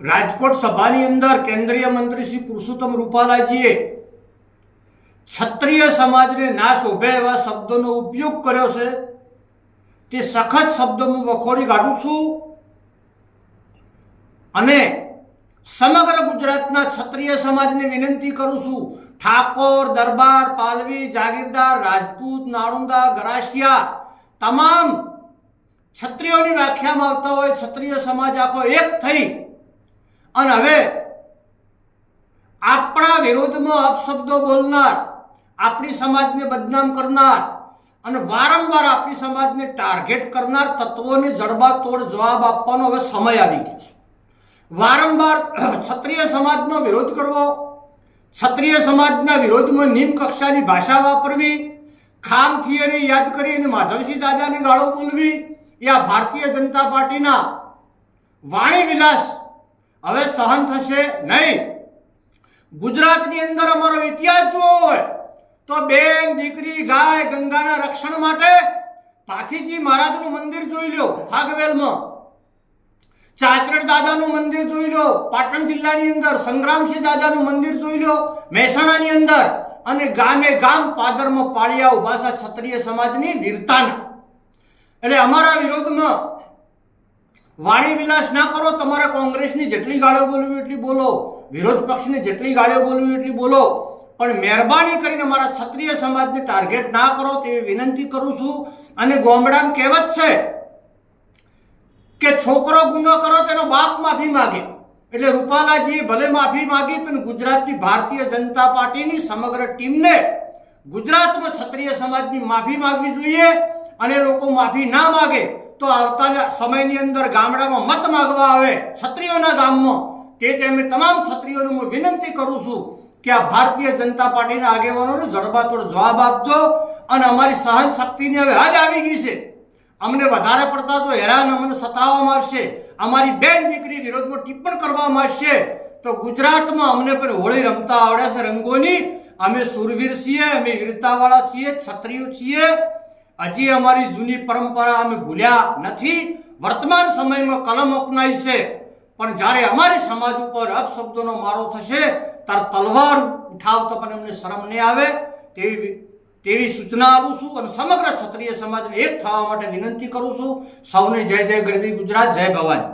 રાજકોટ સભાની અંદર કેન્દ્રીય મંત્રી શ્રી પુરુષોત્તમ રૂપાલાજીએ ક્ષત્રિય સમાજને ના શોભે એવા શબ્દોનો ઉપયોગ કર્યો છે. તે સખત શબ્દોમાં વખોડી કાઢું છું. અને સમગ્ર ગુજરાતના ક્ષત્રિય સમાજને વિનંતી કરું છું. ઠાકોર, દરબાર, પાલવી, જાગીરદાર, રાજપૂત, નાળુંદા, ગરાસિયા તમામ ક્ષત્રિયોની વ્યાખ્યામાં આવતા હોય, ક્ષત્રિય સમાજ આખો એક થઈ અને હવે આપણા વિરોધમાં અપશબ્દો બોલનાર, આપણી સમાજને બદનામ કરનાર અને વારંવાર આપણી સમાજને ટાર્ગેટ કરનાર તત્વોને જડબાતોડ જવાબ આપવાનો હવે સમય આવી ગયો છે. વારંવાર ક્ષત્રિય સમાજનો વિરોધ કરવો, ક્ષત્રિય સમાજના વિરોધમાં નિમ્ન કક્ષાની ભાષા વાપરવી ખામ થિયરી યાદ કરી અને માધવસિંહ દાદાની ગાળો બોલવી, એ આ ભારતીય જનતા પાર્ટીના વાણી વિલાસ હવે સહન થશે નહીં. ગુજરાતની અંદર અમારો ઇતિહાસ જોવો હોય તો બેન, દીકરી, ગાય, ગંગાના રક્ષણ માટે પાથીજી મહારાજનું મંદિર જોઈ લો ફાગવેલમાં ચાચરડ દાદાનું મંદિર જોઈ લો પાટણ જિલ્લાની અંદર, સંગ્રામસિંહ દાદાનું મંદિર જોઈ લો મહેસાણાની અંદર અને ગામે ગામ પાદરમાં પાળિયા ઉભાસા ક્ષત્રિય સમાજની વીરતાના. એટલે અમારા વિરોધમાં વાણી વિલાસ ના કરો, તમારે કોંગ્રેસની જેટલી ગાળો બોલવી એટલી બોલો, વિરોધ પક્ષની જેટલી ગાળો બોલવી એટલી બોલો. પણ મહેરબાની કરીને મારા ક્ષત્રિય સમાજને ટાર્ગેટ ના કરો તેવી વિનંતી કરું છું. અને ગોમડામ કહેવત છે કે છોકરો ગુનો કરો તેનો બાપ માફી માગે. એટલે રૂપાલાજીએ ભલે માફી માગી, પણ ગુજરાતની ભારતીય જનતા પાર્ટીની સમગ્ર ટીમને ગુજરાતમાં ક્ષત્રિય સમાજની માફી માગવી જોઈએ. અને લોકો માફી ના માગે, તો આવતા સમયની અંદર ગામડામાં મત માગવા આવે, ક્ષત્રિયોના ગામમાં, તે ટાઈમે તમામ ક્ષત્રિયોને હું વિનંતી કરું છું કે આ ભારતીય જનતા પાર્ટીના આગેવાનોને જડબાતોડ જવાબ આપજો અને અમારી સહન શક્તિની હવે હદ આવી ગઈ છે. અમને વધારે પડતા તો હેરાન અમને સતાવવામાં આવશે અમારી બેન દીકરી વિરોધમાં ટિપ્પણ કરવામાં આવશે તો ગુજરાતમાં અમને પણ હોળી રમતા આવડે છે રંગોની. અમે સુરવીર છીએ, અમે વીરતાવાળા છીએ, ક્ષત્રિયો છીએ. હજી અમારી જૂની પરંપરા અમે ભૂલ્યા નથી. વર્તમાન સમયમાં કલમ અપનાવી છે. પણ જ્યારે અમારી સમાજ ઉપર અપશબ્દોનો મારો થશે, ત્યારે તલવાર ઉઠાવતો પણ એમને શરમ નહીં આવે. તેવી તેવી સૂચના આપું છું અને સમગ્ર ક્ષત્રિય સમાજને એક થવા માટે વિનંતી કરું છું. સૌને જય જય ગરવી ગુજરાત, જય ભવાની